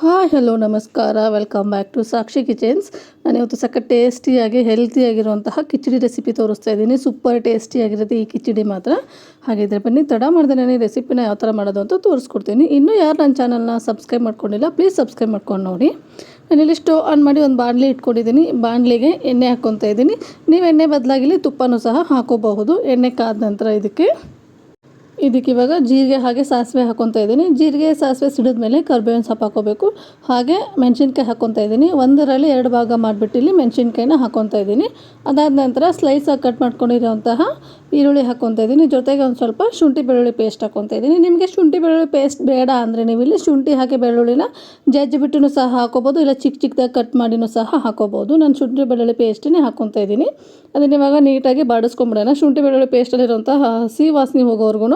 Hi, hello, ನಮಸ್ಕಾರ. Welcome back to Sakshi kitchens ನಾನು ಇವತ್ತು ಸಕ್ಕ ಟೇಸ್ಟಿಯಾಗಿ ಹೆಲ್ತಿಯಾಗಿರುವಂತಹ ಕಿಚಡಿ ರೆಸಿಪಿ ತೋರಿಸ್ತಾ ಇದ್ದೀನಿ. ಸೂಪರ್ ಟೇಸ್ಟಿಯಾಗಿರುತ್ತೆ ಈ ಕಿಚಡಿ ಮಾತ್ರ. ಹಾಗಿದ್ರೆ ಬನ್ನಿ, ತಡ ಮಾಡಿದೆ ನಾನು ಈ ರೆಸಿಪಿನ ಯಾವ ಥರ ಮಾಡೋದು ಅಂತ ತೋರಿಸ್ಕೊಡ್ತೀನಿ. ಇನ್ನೂ ಯಾರು ನನ್ನ ಚಾನಲ್ನ ಸಬ್ಸ್ಕ್ರೈಬ್ ಮಾಡ್ಕೊಂಡಿಲ್ಲ ಪ್ಲೀಸ್ ಸಬ್ಸ್ಕ್ರೈಬ್ ಮಾಡ್ಕೊಂಡು ನೋಡಿ. ನಾನಿಲ್ಲಿ ಸ್ಟವ್ ಆನ್ ಮಾಡಿ ಒಂದು ಬಾಣಲಿ ಇಟ್ಕೊಂಡಿದ್ದೀನಿ. ಬಾಣಲಿಗೆ ಎಣ್ಣೆ ಹಾಕ್ಕೊತಾ ಇದ್ದೀನಿ. ನೀವು ಎಣ್ಣೆ ಬದಲಾಗಿಲಿ ತುಪ್ಪನೂ ಸಹ ಹಾಕೋಬಹುದು. ಎಣ್ಣೆ ಕಾದ ನಂತರ ಇದಕ್ಕೆ ಇದಕ್ಕೆ ಇವಾಗ ಜೀರಿಗೆ ಹಾಗೆ ಸಾಸಿವೆ ಹಾಕೊತಾ ಇದ್ದೀನಿ. ಜೀರಿಗೆ, ಸಾಸಿವೆ ಸಿಡಿದ್ಮೇಲೆ ಕರ್ಬೇವಿನ ಸೊಪ್ಪು ಹಾಕೋಬೇಕು. ಹಾಗೆ ಮೆಣಸಿನ್ಕಾಯಿ ಹಾಕೊತಾ ಇದ್ದೀನಿ. ಒಂದರಲ್ಲಿ ಎರಡು ಭಾಗ ಮಾಡಿಬಿಟ್ಟಿಲ್ಲಿ ಮೆಣಸಿನ್ಕಾಯಿನ ಹಾಕೊತಾ ಇದ್ದೀನಿ. ಅದಾದ ನಂತರ ಸ್ಲೈಸಾಗಿ ಕಟ್ ಮಾಡ್ಕೊಂಡಿರೋಂತಹ ಈರುಳ್ಳಿ ಹಾಕ್ಕೊತಾ ಇದ್ದೀನಿ. ಜೊತೆಗೆ ಒಂದು ಸ್ವಲ್ಪ ಶುಂಠಿ, ಬೆಳ್ಳುಳ್ಳಿ ಪೇಸ್ಟ್ ಹಾಕ್ಕೊತಾ ಇದ್ದೀನಿ. ನಿಮಗೆ ಶುಂಠಿ, ಬೆಳ್ಳುಳ್ಳಿ ಪೇಸ್ಟ್ ಬೇಡ ಅಂದರೆ ನೀವು ಇಲ್ಲಿ ಶುಂಠಿ ಹಾಕಿ ಬೆಳ್ಳುಳ್ಳಿನ ಜಜ್ಜಿಬಿಟ್ಟು ಸಹ ಹಾಕೋಬೋದು, ಇಲ್ಲ ಚಿಕ್ಕ ಚಿಕ್ಕದಾಗಿ ಕಟ್ ಮಾಡಿನೂ ಸಹ ಹಾಕೋಬೋದು. ನಾನು ಶುಂಠಿ, ಬೆಳ್ಳುಳ್ಳಿ ಪೇಸ್ಟನ್ನೇ ಹಾಕ್ಕೊತಾ ಇದ್ದೀನಿ. ಅದನ್ನ ಇವಾಗ ನೀಟಾಗಿ ಬಾಡಿಸ್ಕೊಂಬಿಡೋಣ. ಶುಂಠಿ, ಬೆಳ್ಳುಳ್ಳಿ ಪೇಸ್ಟಲ್ಲಿರುವಂಥ ಹಸಿ ವಾಸನೆ ಹೋಗೋವರೆಗೂ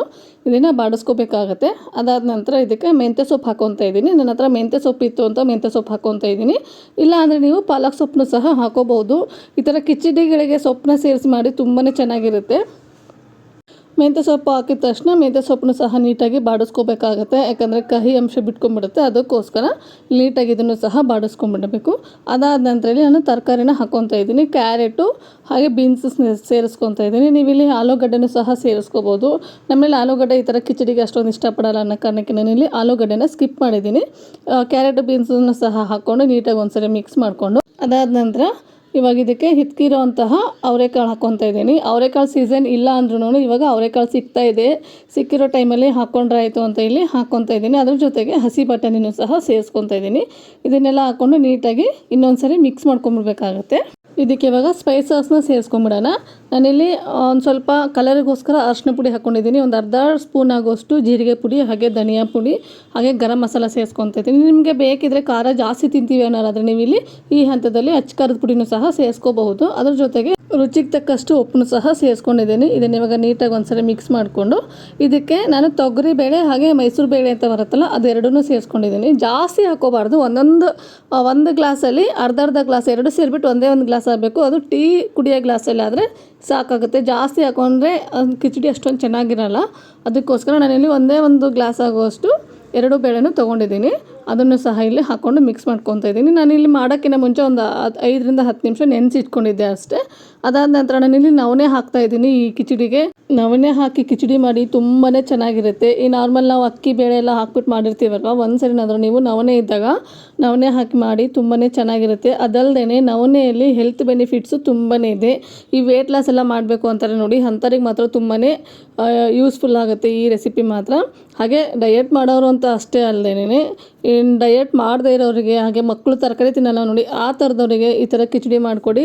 ಇದನ್ನು ಬಾಡಿಸ್ಕೋಬೇಕಾಗತ್ತೆ. ಅದಾದ ನಂತರ ಇದಕ್ಕೆ ಮೆಂತ್ಯ ಸೊಪ್ಪು ಹಾಕೊತಾ ಇದ್ದೀನಿ. ನನ್ನ ಹತ್ರ ಮೆಂತ್ಯ ಸೊಪ್ಪು ಇತ್ತು ಅಂತ ಮೆಂತ್ಯ ಸೊಪ್ಪು ಹಾಕೊತಾ ಇದ್ದೀನಿ. ಇಲ್ಲ ಅಂದರೆ ನೀವು ಪಾಲಕ್ ಸೊಪ್ಪನ್ನು ಸಹ ಹಾಕೋಬಹುದು. ಈ ಥರ ಕಿಚಡಿಗಳಿಗೆ ಸೊಪ್ಪನ್ನ ಸೇರಿಸಿ ಮಾಡಿ ತುಂಬಾ ಚೆನ್ನಾಗಿರುತ್ತೆ. ಮೆಂತ್ಯ ಸೊಪ್ಪು ಹಾಕಿದ ತಕ್ಷಣ ಮೆಂತ್ಯ ಸೊಪ್ಪನ್ನು ಸಹ ನೀಟಾಗಿ ಬಾಡಿಸ್ಕೋಬೇಕಾಗತ್ತೆ. ಯಾಕಂದರೆ ಕಹಿ ಅಂಶ ಬಿಟ್ಕೊಂಡ್ಬಿಡುತ್ತೆ. ಅದಕ್ಕೋಸ್ಕರ ನೀಟಾಗಿ ಇದನ್ನು ಸಹ ಬಾಡಿಸ್ಕೊಂಡ್ಬಿಡಬೇಕು. ಅದಾದ ನಂತರಲ್ಲಿ ನಾನು ತರಕಾರಿನ ಹಾಕ್ಕೊತಾ ಇದ್ದೀನಿ. ಕ್ಯಾರೆಟು ಹಾಗೆ ಬೀನ್ಸ್ ಸೇರಿಸ್ಕೊತಾ ಇದ್ದೀನಿ. ನೀವಿಲ್ಲಿ ಆಲೂಗಡ್ಡೆನೂ ಸಹ ಸೇರಿಸ್ಕೋಬೋದು. ನಮ್ಮಲ್ಲಿ ಆಲೂಗಡ್ಡೆ ಈ ಥರ ಕಿಚಡಿಗೆ ಅಷ್ಟೊಂದು ಇಷ್ಟಪಡಲ್ಲ ಅನ್ನೋ ಕಾರಣಕ್ಕೆ ನಾನು ಇಲ್ಲಿ ಆಲೂಗಡ್ಡೆನ ಸ್ಕಿಪ್ ಮಾಡಿದ್ದೀನಿ. ಕ್ಯಾರೆಟ್ ಬೀನ್ಸನ್ನು ಸಹ ಹಾಕ್ಕೊಂಡು ನೀಟಾಗಿ ಒಂದ್ಸರಿ ಮಿಕ್ಸ್ ಮಾಡಿಕೊಂಡು ಅದಾದ ನಂತರ ಇವಾಗ ಇದಕ್ಕೆ ಹಿತ್ಕಿರೋ ಅಂತಹ ಅವರೆಕಾಳು ಹಾಕ್ಕೊತಾ ಇದ್ದೀನಿ. ಅವರೆಕಾಳು ಸೀಸನ್ ಇಲ್ಲ ಅಂದ್ರೂ ಇವಾಗ ಅವರೆಕಾಳು ಸಿಗ್ತಾ ಇದೆ. ಸಿಕ್ಕಿರೋ ಟೈಮಲ್ಲಿ ಹಾಕ್ಕೊಂಡ್ರೆ ಆಯಿತು ಅಂತ ಇಲ್ಲಿ ಹಾಕ್ಕೊತಾ ಇದ್ದೀನಿ. ಅದ್ರ ಜೊತೆಗೆ ಹಸಿ ಬಟಾಣಿನೂ ಸಹ ಸೇರಿಸ್ಕೊತಾ ಇದ್ದೀನಿ. ಇದನ್ನೆಲ್ಲ ಹಾಕ್ಕೊಂಡು ನೀಟಾಗಿ ಇನ್ನೊಂದು ಸರಿ ಮಿಕ್ಸ್ ಮಾಡ್ಕೊಂಬಿಡ್ಬೇಕಾಗತ್ತೆ. ಇದಕ್ಕೆ ಇವಾಗ ಸ್ಪೈಸಸ್ನ ಸೇರಿಸ್ಕೊಂಬಿಡೋಣ. ನಾನಿಲ್ಲಿ ಒಂದು ಸ್ವಲ್ಪ ಕಲರಿಗೋಸ್ಕರ ಅರಿಶಿನ ಪುಡಿ ಹಾಕ್ಕೊಂಡಿದ್ದೀನಿ ಒಂದು ಅರ್ಧ ಸ್ಪೂನ್ ಆಗೋಷ್ಟು ಜೀರಿಗೆ ಪುಡಿ, ಹಾಗೆ ಧನಿಯಾ ಪುಡಿ, ಹಾಗೆ ಗರಂ ಮಸಾಲ ಇದ್ದೀನಿ. ನಿಮಗೆ ಬೇಕಿದ್ರೆ ಖಾರ ಜಾಸ್ತಿ ತಿಂತೀವಿ ಅನ್ನೋರಾದರೆ ನೀವು ಇಲ್ಲಿ ಈ ಹಂತದಲ್ಲಿ ಅಚ್ಚಕರದ ಪುಡಿನೂ ಸಹ ಸೇರಿಸ್ಕೋಬಹುದು. ಅದ್ರ ಜೊತೆಗೆ ರುಚಿಗೆ ತಕ್ಕಷ್ಟು ಉಪ್ಪನ್ನು ಸಹ ಸೇರಿಸ್ಕೊಂಡಿದ್ದೀನಿ. ಇದನ್ನು ಇವಾಗ ನೀಟಾಗಿ ಒಂದ್ಸರಿ ಮಿಕ್ಸ್ ಮಾಡಿಕೊಂಡು. ಇದಕ್ಕೆ ನಾನು ತೊಗರಿ ಬೇಳೆ, ಹಾಗೆ ಮೈಸೂರು ಬೇಳೆ ಅಂತ ಬರುತ್ತಲ್ಲ ಅದೆರಡೂ ಸೇರಿಸ್ಕೊಂಡಿದ್ದೀನಿ. ಜಾಸ್ತಿ ಹಾಕೋಬಾರ್ದು ಒಂದೊಂದು ಒಂದು ಗ್ಲಾಸಲ್ಲಿ ಅರ್ಧ ಅರ್ಧ ಗ್ಲಾಸ್ ಎರಡು ಸೇರಿಬಿಟ್ಟು ಒಂದೇ ಒಂದು ಗ್ಲಾಸ್ ಆಗಬೇಕು ಅದು ಟೀ ಕುಡಿಯೋ ಗ್ಲಾಸಲ್ಲಿ ಆದರೆ ಸಾಕಾಗುತ್ತೆ. ಜಾಸ್ತಿ ಹಾಕೊಂಡ್ರೆ ಅದು ಕಿಚಡಿ ಅಷ್ಟೊಂದು ಚೆನ್ನಾಗಿರಲ್ಲ. ಅದಕ್ಕೋಸ್ಕರ ನಾನಿಲ್ಲಿ ಒಂದೇ ಒಂದು ಗ್ಲಾಸ್ ಆಗುವಷ್ಟು ಎರಡು ಬೇಳೆನೂ ತೊಗೊಂಡಿದ್ದೀನಿ. ಅದನ್ನು ಸಹ ಇಲ್ಲಿ ಹಾಕ್ಕೊಂಡು ಮಿಕ್ಸ್ ಮಾಡ್ಕೊತ ಇದ್ದೀನಿ. ನಾನು ಇಲ್ಲಿ ಮಾಡೋಕ್ಕಿಂತ ಮುಂಚೆ ಒಂದು ಐದರಿಂದ ಹತ್ತು ನಿಮಿಷ ನೆನೆಸಿ ಇಟ್ಕೊಂಡಿದ್ದೆ ಅಷ್ಟೇ. ಅದಾದ ನಂತರ ನಾನಿಲ್ಲಿ ಹಾಕ್ತಾ ಇದ್ದೀನಿ ಈ ಕಿಚಡಿಗೆ. ನವಣೆ ಹಾಕಿ ಕಿಚಡಿ ಮಾಡಿ ತುಂಬಾ ಚೆನ್ನಾಗಿರುತ್ತೆ. ಈ ನಾರ್ಮಲ್ ನಾವು ಅಕ್ಕಿ, ಬೇಳೆ ಎಲ್ಲ ಹಾಕ್ಬಿಟ್ಟು ಮಾಡಿರ್ತೀವಲ್ವ? ಒಂದ್ಸರಿನಾದರೂ ನೀವು ನವಣೆ ಇದ್ದಾಗ ನವಣೆ ಹಾಕಿ ಮಾಡಿ ತುಂಬಾ ಚೆನ್ನಾಗಿರುತ್ತೆ. ಅದಲ್ಲದೆ ನವಣೆಯಲ್ಲಿ ಹೆಲ್ತ್ ಬೆನಿಫಿಟ್ಸು ತುಂಬಾ ಇದೆ. ಈ ವೇಟ್ ಲಾಸ್ ಎಲ್ಲ ಮಾಡಬೇಕು ಅಂತಾರೆ ನೋಡಿ, ಅಂಥವ್ರಿಗೆ ಮಾತ್ರ ತುಂಬಾ ಯೂಸ್ಫುಲ್ ಆಗುತ್ತೆ ಈ ರೆಸಿಪಿ ಮಾತ್ರ. ಹಾಗೆ ಡಯಟ್ ಮಾಡೋರು ಅಂತ ಅಷ್ಟೇ ಅಲ್ಲದೇನೆ ಇನ್ನು ಡಯಟ್ ಮಾಡದೇ ಇರೋರಿಗೆ, ಹಾಗೆ ಮಕ್ಕಳು ತರಕಾರಿ ತಿನ್ನಲ್ಲ ನೋಡಿ, ಆ ಥರದವರಿಗೆ ಈ ಥರ ಕಿಚಡಿ ಮಾಡಿಕೊಡಿ.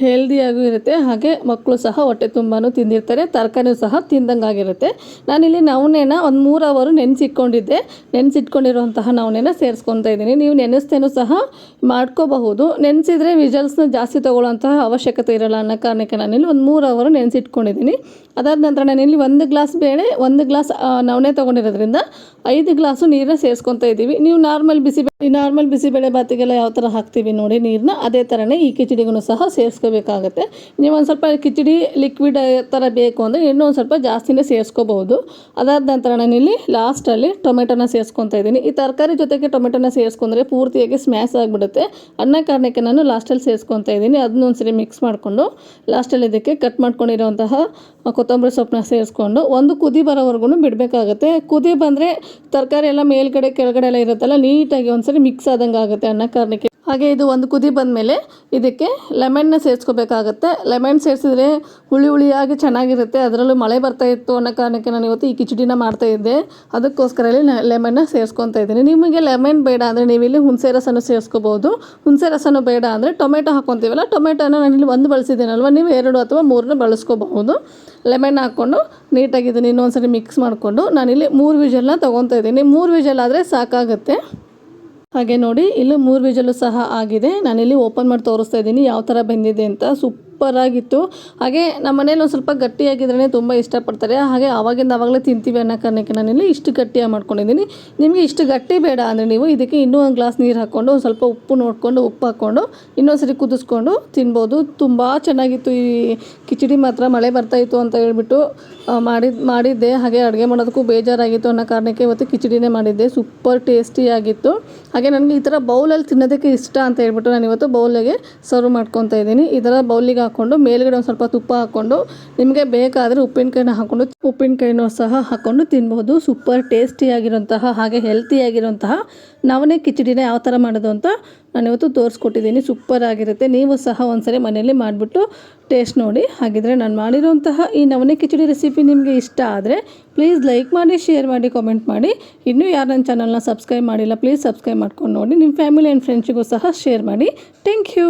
ಹೆಲ್ದಿಯಾಗೂ ಇರುತ್ತೆ, ಹಾಗೆ ಮಕ್ಕಳು ಸಹ ಹೊಟ್ಟೆ ತುಂಬಾ ತಿಂದಿರ್ತಾರೆ, ತರಕಾರಿನೂ ಸಹ ತಿಂದಂಗಾಗಿರುತ್ತೆ. ನಾನಿಲ್ಲಿ ನವಣೆನ ಒಂದು ಮೂರು ಅವರು ನೆನೆಸಿಟ್ಕೊಂಡಿದ್ದೆ. ನೆನೆಸಿಟ್ಕೊಂಡಿರುವಂತಹ ನವಣೆನ ಸೇರಿಸ್ಕೊತಾ ಇದ್ದೀನಿ. ನೀವು ನೆನೆಸ್ತೇನೂ ಸಹ ಮಾಡ್ಕೋಬಹುದು. ನೆನೆಸಿದ್ರೆ ವಿಜಲ್ಸ್ನ ಜಾಸ್ತಿ ತೊಗೊಳ್ಳೋಂತಹ ಅವಶ್ಯಕತೆ ಇರಲ್ಲ ಅನ್ನೋ ಕಾರಣಕ್ಕೆ ನಾನಿಲ್ಲಿ ಒಂದು ಮೂರು ಅವರು ನೆನೆಸಿಟ್ಕೊಂಡಿದ್ದೀನಿ. ಅದಾದ ನಂತರ ನಾನಿಲ್ಲಿ ಒಂದು ಗ್ಲಾಸ್ ಬೇಳೆ, ಒಂದು ಗ್ಲಾಸ್ ನವಣೆ ತೊಗೊಂಡಿರೋದ್ರಿಂದ ಐದು ಗ್ಲಾಸು ನೀರನ್ನ ಸೇರಿಸ್ಕೊತಾ ಇದ್ದೀವಿ. ನೀವು ನಾರ್ಮಲ್ ಬಿಸಿ ಈ ನಾರ್ಮಲ್ ಬಿಸಿಬೇಳೆ ಬಾತಿಗೆಲ್ಲ ಯಾವ ಥರ ಹಾಕ್ತೀವಿ ನೋಡಿ ನೀರನ್ನ ಅದೇ ಥರನೇ ಈ ಕಿಚಡಿಗೂ ಸಹ ಸೇರಿಸ್ಕೋಬೇಕಾಗತ್ತೆ. ನೀವು ಒಂದು ಸ್ವಲ್ಪ ಕಿಚಡಿ ಲಿಕ್ವಿಡ್ ಥರ ಬೇಕು ಅಂದರೆ ಇನ್ನೂ ಒಂದು ಸ್ವಲ್ಪ ಜಾಸ್ತಿನೇ ಸೇರಿಸ್ಕೋಬಹುದು. ಅದಾದ ನಂತರ ನಾನಿಲ್ಲಿ ಲಾಸ್ಟಲ್ಲಿ ಟೊಮೆಟೊನ ಸೇರಿಸ್ಕೊತಾ ಇದ್ದೀನಿ. ಈ ತರಕಾರಿ ಜೊತೆಗೆ ಟೊಮೆಟೊನ ಸೇರಿಸ್ಕೊಂಡ್ರೆ ಪೂರ್ತಿಯಾಗಿ ಸ್ಮ್ಯಾಶ್ ಆಗಿಬಿಡುತ್ತೆ. ಅನ್ನ ಕಾರಣಕ್ಕೆ ನಾನು ಲಾಸ್ಟಲ್ಲಿ ಸೇರಿಸ್ಕೊತಾ ಇದ್ದೀನಿ. ಅದನ್ನ ಒಂದ್ಸರಿ ಮಿಕ್ಸ್ ಮಾಡಿಕೊಂಡು ಲಾಸ್ಟಲ್ಲಿ ಇದಕ್ಕೆ ಕಟ್ ಮಾಡ್ಕೊಂಡಿರುವಂತಹ ಕೊತ್ತಂಬರಿ ಸೊಪ್ಪನ್ನ ಸೇರಿಸ್ಕೊಂಡು ಒಂದು ಕುದಿ ಬರೋವರೆಗೂ ಬಿಡಬೇಕಾಗತ್ತೆ. ಕುದಿ ಬಂದರೆ ತರಕಾರಿ ಎಲ್ಲ ಮೇಲ್ಗಡೆ ಕೆಳಗಡೆ ಎಲ್ಲ ಇರುತ್ತಲ್ಲ ನೀಟಾಗಿ ಒಂದ್ಸರಿ ಮಿಕ್ಸ್ ಆದಂಗೆ ಆಗುತ್ತೆ ಅನ್ನ ಕಾರಣಕ್ಕೆ. ಹಾಗೆ ಇದು ಒಂದು ಕುದಿ ಬಂದಮೇಲೆ ಇದಕ್ಕೆ ಲೆಮನ್ನ ಸೇರಿಸ್ಕೋಬೇಕಾಗತ್ತೆ. ಲೆಮನ್ ಸೇರಿಸಿದ್ರೆ ಹುಳಿ ಹುಳಿಯಾಗಿ ಚೆನ್ನಾಗಿರುತ್ತೆ. ಅದರಲ್ಲೂ ಮಳೆ ಬರ್ತಾ ಇತ್ತು ಅನ್ನೋ ಕಾರಣಕ್ಕೆ ನಾನು ಇವತ್ತು ಈ ಕಿಚಡಿನ ಮಾಡ್ತಾ ಇದ್ದೆ. ಅದಕ್ಕೋಸ್ಕರ ಇಲ್ಲಿ ಲೆಮನ್ನ ಸೇರಿಸ್ಕೊತಾ ಇದ್ದೀನಿ. ನಿಮಗೆ ಲೆಮನ್ ಬೇಡ ಅಂದರೆ ನೀವು ಇಲ್ಲಿ ಹುಣಸೆ ರಸನೂ ಸೇರಿಸ್ಕೋಬೋದು ಹುಣಸೆ ರಸನೂ ಬೇಡ ಅಂದರೆ ಟೊಮೆಟೊ ಹಾಕ್ಕೊತೀವಲ್ಲ ಟೊಮೆಟೊನ ನಾನಿಲ್ಲಿ ಒಂದು ಬಳಸಿದ್ದೀನಲ್ವ? ನೀವು ಎರಡು ಅಥವಾ ಮೂರನ್ನ ಬಳಸ್ಕೋಬಹುದು. ಲೆಮನ್ ಹಾಕ್ಕೊಂಡು ನೀಟಾಗಿ ಇನ್ನೊಂದ್ಸರಿ ಮಿಕ್ಸ್ ಮಾಡಿಕೊಂಡು ನಾನಿಲ್ಲಿ ಮೂರು ವಿಜಲ್ನ ತೊಗೊತಾ ಇದ್ದೀನಿ. ಮೂರು ವಿಜಲ್ ಆದರೆ ಸಾಕಾಗುತ್ತೆ. ಹಾಗೆ ನೋಡಿ, ಇಲ್ಲಿ ಮೂರು ವಿಜಲು ಸಹ ಆಗಿದೆ. ನಾನಿಲ್ಲಿ ಓಪನ್ ಮಾಡಿ ತೋರಿಸ್ತಾ ಇದ್ದೀನಿ ಯಾವ ಥರ ಬೆಂದಿದೆ ಅಂತ. ಸೂಪರ್ ಸೂಪರಾಗಿತ್ತು ಹಾಗೆ ನಮ್ಮ ಮನೇಲಿ ಒಂದು ಸ್ವಲ್ಪ ಗಟ್ಟಿಯಾಗಿದ್ರೇ ತುಂಬ ಇಷ್ಟಪಡ್ತಾರೆ. ಹಾಗೆ ಆವಾಗಿಂದ ಆವಾಗಲೇ ತಿಂತೀವಿ ಅನ್ನೋ ಕಾರಣಕ್ಕೆ ನಾನಿಲ್ಲಿ ಇಷ್ಟು ಗಟ್ಟಿಯಾಗಿ ಮಾಡ್ಕೊಂಡಿದ್ದೀನಿ. ನಿಮಗೆ ಇಷ್ಟು ಗಟ್ಟಿ ಬೇಡ ಅಂದರೆ ನೀವು ಇದಕ್ಕೆ ಇನ್ನೂ ಒಂದು ಗ್ಲಾಸ್ ನೀರು ಹಾಕ್ಕೊಂಡು ಒಂದು ಸ್ವಲ್ಪ ಉಪ್ಪು ನೋಡಿಕೊಂಡು, ಉಪ್ಪು ಹಾಕ್ಕೊಂಡು ಇನ್ನೊಂದು ಸರಿ ಕುದಿಸ್ಕೊಂಡು ತಿನ್ಬೋದು. ತುಂಬ ಚೆನ್ನಾಗಿತ್ತು ಈ ಕಿಚಡಿ ಮಾತ್ರ. ಮಳೆ ಬರ್ತಾಯಿತ್ತು ಅಂತ ಹೇಳ್ಬಿಟ್ಟು ಮಾಡಿದ, ಮಾಡಿದ್ದೆ. ಹಾಗೆ ಅಡುಗೆ ಮಾಡೋದಕ್ಕೂ ಬೇಜಾರಾಗಿತ್ತು ಅನ್ನೋ ಕಾರಣಕ್ಕೆ ಇವತ್ತು ಕಿಚಡಿನೇ ಮಾಡಿದ್ದೆ. ಸೂಪರ್ ಟೇಸ್ಟಿಯಾಗಿತ್ತು ಹಾಗೆ ನನಗೆ ಈ ಥರ ಬೌಲಲ್ಲಿ ತಿನ್ನೋದಕ್ಕೆ ಇಷ್ಟ ಅಂತ ಹೇಳ್ಬಿಟ್ಟು ನಾನು ಇವತ್ತು ಬೌಲಿಗೆ ಸರ್ವ್ ಮಾಡ್ಕೊತಾ ಇದ್ದೀನಿ. ಈ ಥರ ಬೌಲಿಗೆ ಹಾಕ್ಕೊಂಡು ಮೇಲ್ಗಡೆ ಒಂದು ಸ್ವಲ್ಪ ತುಪ್ಪ ಹಾಕ್ಕೊಂಡು, ನಿಮಗೆ ಬೇಕಾದರೆ ಉಪ್ಪಿನಕಾಯಿನ ಹಾಕ್ಕೊಂಡು, ಉಪ್ಪಿನಕಾಯಿನೂ ಸಹ ಹಾಕ್ಕೊಂಡು ತಿನ್ಬೋದು. ಸೂಪರ್ ಟೇಸ್ಟಿಯಾಗಿರೋಂತಹ ಹಾಗೆ ಹೆಲ್ತಿಯಾಗಿರೋಂತಹ ನವನೇ ಕಿಚಡಿನ ಯಾವ ಥರ ಮಾಡೋದು ಅಂತ ನಾನು ಇವತ್ತು ತೋರಿಸ್ಕೊಟ್ಟಿದ್ದೀನಿ. ಸೂಪರ್ ಆಗಿರುತ್ತೆ. ನೀವು ಸಹ ಒಂದ್ಸರಿ ಮನೆಯಲ್ಲಿ ಮಾಡಿಬಿಟ್ಟು ಟೇಸ್ಟ್ ನೋಡಿ. ಹಾಗಿದ್ರೆ ನಾನು ಮಾಡಿರುವಂತಹ ಈ ನವನೆ ಕಿಚಡಿ ರೆಸಿಪಿ ನಿಮಗೆ ಇಷ್ಟ ಆದರೆ ಪ್ಲೀಸ್ ಲೈಕ್ ಮಾಡಿ ಶೇರ್ ಮಾಡಿ ಕಾಮೆಂಟ್ ಮಾಡಿ. ಇನ್ನೂ ಯಾರು ನನ್ನ ಚಾನಲ್ನ ಸಬ್ಸ್ಕ್ರೈಬ್ ಮಾಡಿಲ್ಲ ಪ್ಲೀಸ್ ಸಬ್ಸ್ಕ್ರೈಬ್ ಮಾಡ್ಕೊಂಡು ನೋಡಿ. ನಿಮ್ಮ ಫ್ಯಾಮಿಲಿ ಆ್ಯಂಡ್ ಫ್ರೆಂಡ್ಸಿಗೂ ಸಹ ಶೇರ್ ಮಾಡಿ. Thank you